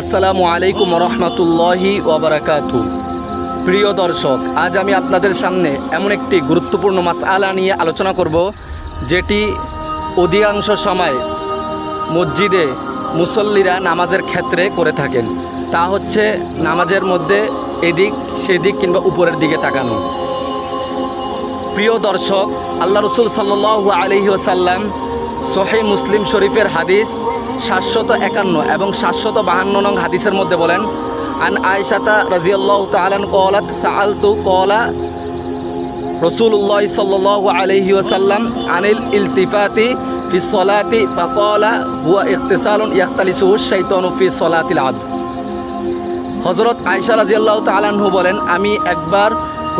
আসসালামু আলাইকুম রহমতুল্লাহি ওবরাকাতু। প্রিয় দর্শক, আজ আমি আপনাদের সামনে এমন একটি গুরুত্বপূর্ণ মাস মাসআলা নিয়ে আলোচনা করব, যেটি অধিকাংশ সময় মসজিদে মুসল্লিরা নামাজের ক্ষেত্রে করে থাকেন। তা হচ্ছে নামাজের মধ্যে এদিক সেদিক কিংবা উপরের দিকে তাকানো। প্রিয় দর্শক, আল্লাহ রসুল সাল্লু আলহি ওসাল্লাম সোহে মুসলিম শরীফের হাদিস সাতশত একান্ন এবং সাতশত বাহান্ন নং হাদিসের মধ্যে বলেন, আন আয়সাতা রাজিয়াল্লাহ তালান কলাত সাআলতু কলা রসুল্লাহ সাল্লাহ আলহি ওসাল্লাম আনিল ইলতিফাতি ফি সলাতি বা ফাকলা হুয়া ইখতিসালুন ইয়াখতালিসুহু শাইতানু ফি সলাতিল আদ। হজরত আয়সা রাজিয়াল্লাহ তালাহু বলেন, আমি একবার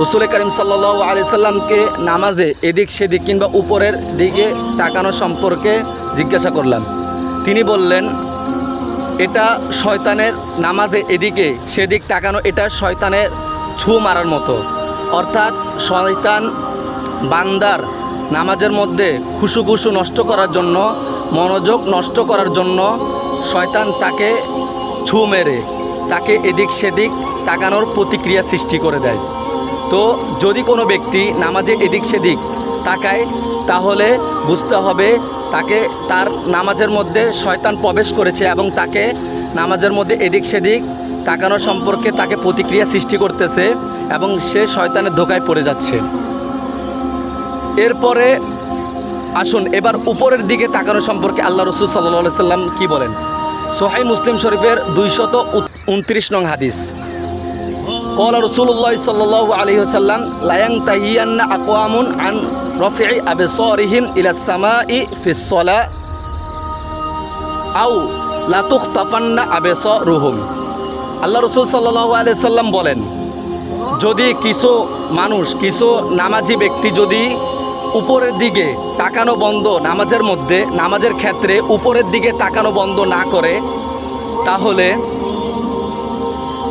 রসুল করিম সাল্লাহ আলি সাল্লামকে নামাজে এদিক সেদিক কিংবা উপরের দিকে তাকানো সম্পর্কে জিজ্ঞাসা করলাম। তিনি বললেন, এটা শয়তানের নামাজে এদিকে, সেদিক তাকানো, এটা শয়তানের ছু মারার মতো। অর্থাৎ শয়তান বান্দার নামাজের মধ্যে খুশু খুশু নষ্ট করার জন্য, মনোযোগ নষ্ট করার জন্য শয়তান তাকে ছু মেরে, তাকে এদিক সেদিক তাকানোর প্রতিক্রিয়া সৃষ্টি করে দেয়। তো যদি কোনো ব্যক্তি নামাজে এদিক সেদিক তাকায়, তাহলে বুঝতে হবে তাকে তার নামাজের মধ্যে শয়তান প্রবেশ করেছে এবং তাকে নামাজের মধ্যে এদিক সেদিক তাকানো সম্পর্কে তাকে প্রতিক্রিয়া সৃষ্টি করতেছে এবং সে শয়তানের ধোকায় পড়ে যাচ্ছে। এরপরে আসুন, এবার উপরের দিকে তাকানো সম্পর্কে আল্লাহ রসুল সাল্লা সাল্লাম কি বলেন? সোহাই মুসলিম শরীফের দুইশত উনত্রিশ নং হাদিস। কল রসুল্লাহ সাল্লাহ আলী সাল্লাম লায়াং তাহিয়ান্না আকোয়ামুন আন রফি আবে সরিহিম ইলাসামা ই ফিসলা আউ লাতুখ তাফান্না আবে রুহুম আল্লাহ রসুল সাল্লাহ আলি সাল্লাম বলেন, যদি কিছু মানুষ, কিছু নামাজি ব্যক্তি যদি উপরের দিকে তাকানো বন্ধ নামাজের মধ্যে, নামাজের ক্ষেত্রে উপরের দিকে তাকানো বন্ধ না করে, তাহলে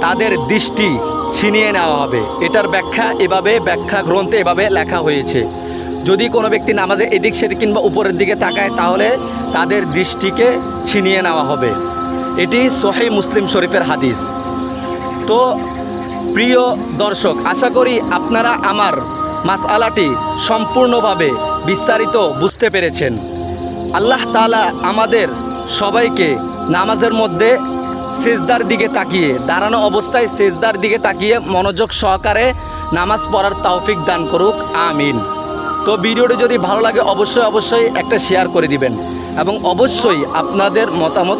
তাদের দৃষ্টি ছিনিয়ে নেওয়া হবে। এটার ব্যাখ্যা এভাবে, ব্যাখ্যা গ্রন্থে এভাবে লেখা হয়েছে। যদি কোনো ব্যক্তি নামাজে এদিক সেদিক কিংবা উপরের দিকে তাকায়, তাহলে তাদের দৃষ্টিকে ছিনিয়ে নেওয়া হবে। এটি সোহেই মুসলিম শরীফের হাদিস। তো, প্রিয় দর্শক, আশা করি আপনারা আমার মাসআলাটি সম্পূর্ণভাবে বিস্তারিত বুঝতে পেরেছেন। আল্লাহ তালা আমাদের সবাইকে নামাজের মধ্যে সেজদার দিকে তাকিয়ে, দাঁড়ানো অবস্থায় সেজদার দিকে তাকিয়ে মনোযোগ সহকারে নামাজ পড়ার তৌফিক দান করুক, আমিন। তো ভিডিওটি যদি ভালো লাগে, অবশ্যই অবশ্যই একটা শেয়ার করে দিবেন এবং অবশ্যই আপনাদের মতামত